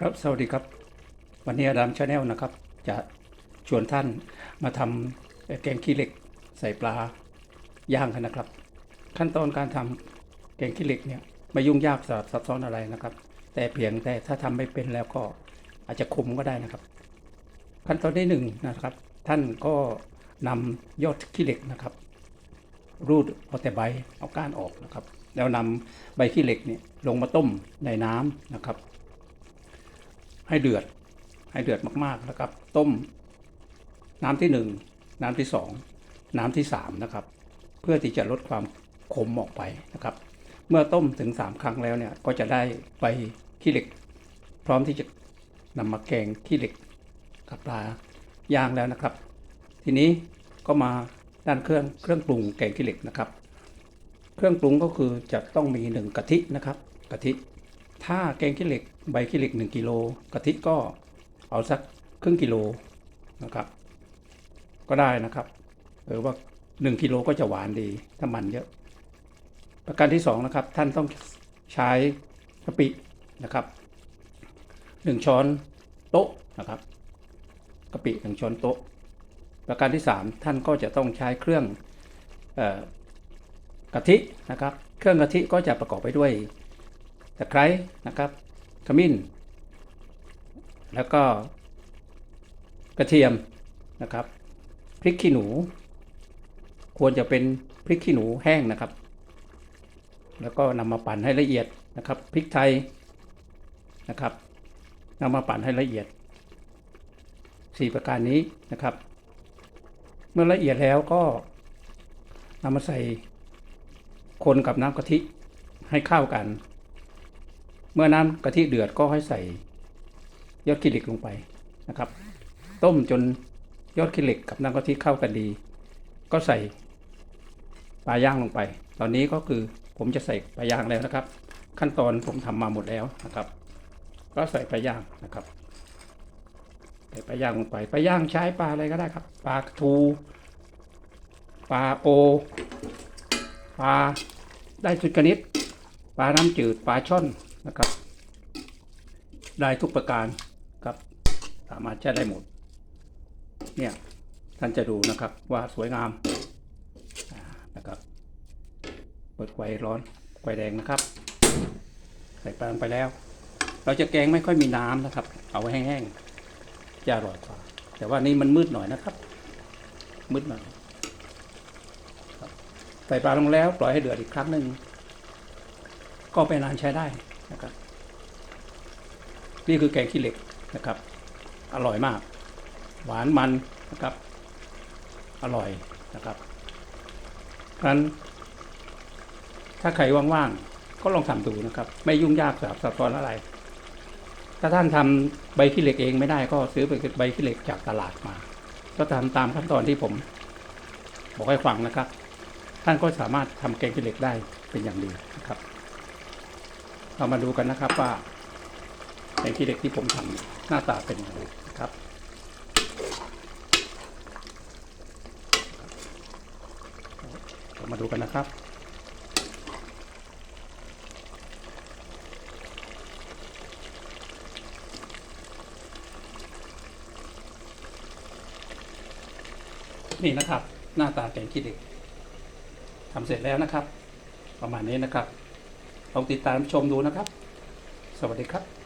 ครับสวัสดีครับ วันนี้อดามชาแนลนะครับ จะชวนท่านมาทำแกงขี้เหล็กใส่ปลาย่างกันนะครับ ขั้นตอนการทำแกงขี้เหล็กเนี่ยไม่ยุ่งยากสลับซับซ้อนอะไรนะครับ แต่เพียงแต่ถ้าทำไม่เป็นแล้วก็อาจจะคุมก็ได้นะครับ ขั้นตอนที่หนึ่งนะครับ ท่านก็นำยอดขี้เหล็กนะครับ รูดเอาแต่ใบเอาก้านออกนะครับ แล้วนำใบขี้เหล็กเนี่ยลงมาต้มในน้ำนะครับ ให้เดือด ให้เดือดมากๆนะครับ ต้มน้ำที่หนึ่งน้ำที่สองน้ำที่สามนะครับ เพื่อที่จะลดความขมออกไปนะครับ เมื่อต้มถึงสามครั้งแล้วเนี่ยก็จะได้ใบขี้เหล็ก พร้อมที่จะนำมาแกงขี้เหล็กกับปลาย่างแล้วนะครับ ทีนี้ก็มาด้านเครื่องเครื่องปรุงแกงขี้เหล็กนะครับ เครื่องปรุงก็คือจะต้องมีหนึ่งกะทินะครับ กะทิ ถ้าแกงขี้เหล็กใบขี้เหล็ก 1กิโลกะทิก็เอาสักครึ่งกิโลนะครับ ก็ได้นะครับหรือว่า 1กิโลก็จะหวานดีถ้ามันเยอะ ประการที่2นะครับท่านต้องใช้กะปินะครับ1ช้อนโต๊ะนะครับกะปิ1ช้อนโต๊ะ ประการที่ 3 ท่านก็จะต้องใช้เครื่องออกะทินะครับ เครื่องกะทิก็จะประกอบไปด้วย ตะไคร้นะครับขมิ้น แล้วก็กระเทียมนะครับพริกขี้หนู ควรจะเป็นพริกขี้หนูแห้งนะครับ แล้วก็นำมาปั่นให้ละเอียดนะครับพริกไทยนะครับนำมาปั่นให้ละเอียด 4 ประการนี้นะครับ เมื่อละเอียดแล้วก็นำมาใส่คนกับน้ำกะทิให้เข้ากัน เมื่อน้ำกะทิเดือดก็ให้ใส่ยอดขี้เหล็กลงไปนะครับ ต้มจนยอดขี้เหล็กกับน้ำกะทิเข้ากันดี ก็ใส่ปลาย่างลงไป ตอนนี้ก็คือผมจะใส่ปลาย่างแล้วนะครับ ขั้นตอนผมทำมาหมดแล้วนะครับ ก็ใส่ปลาย่างนะครับใส่ปลาย่างลงไปปลาย่างใช้ปลาอะไรก็ได้ครับ ปลาทูปลาโอปลาได้ทุกนิดปลาน้ำจืดปลาช่อน นะครับ ได้ทุกประการครับสามารถใช้ได้หมด เนี่ยท่านจะดูนะครับว่าสวยงามนะครับเปิดไฟร้อนไฟแดงนะครับ ใส่ปลาลงไปแล้ว เราจะแกงไม่ค่อยมีน้ำนะครับ เอาไว้แห้งๆจะอร่อยกว่า แต่ว่านี่มันมืดหน่อยนะครับ มืดหน่อยใส่ปลาลงแล้วปล่อยให้เดือดอีกครั้งหนึ่งก็เป็นอาหารใช้ได้ นะครับ นี่คือแกงขี้เหล็กนะครับ อร่อยมาก หวานมันนะครับ อร่อยนะครับเพราะฉะนั้นถ้าใครว่างๆก็ลองทำดูนะครับ ไม่ยุ่งยากสับซับซ้อนอะไร ถ้าท่านทำใบขี้เหล็กเองไม่ได้ก็ซื้อใบขี้เหล็กจากตลาดมา ก็ทำตามขั้นตอนที่ผม บอกให้ฟังนะครับ ท่านก็สามารถทำแกงขี้เหล็กได้เป็นอย่างดีนะครับ เรามาดูกันนะครับว่าแกงขี้เหล็กที่ผมทำหน้าตาเป็นย่างไรนะครับเรามาดูกันนะครับนี่นะครับ หน้าตาแกงขี้เหล็กทำเสร็จแล้วนะครับ ประมาณนี้นะครับ ลองติดตามชมดูนะครับ สวัสดีครับ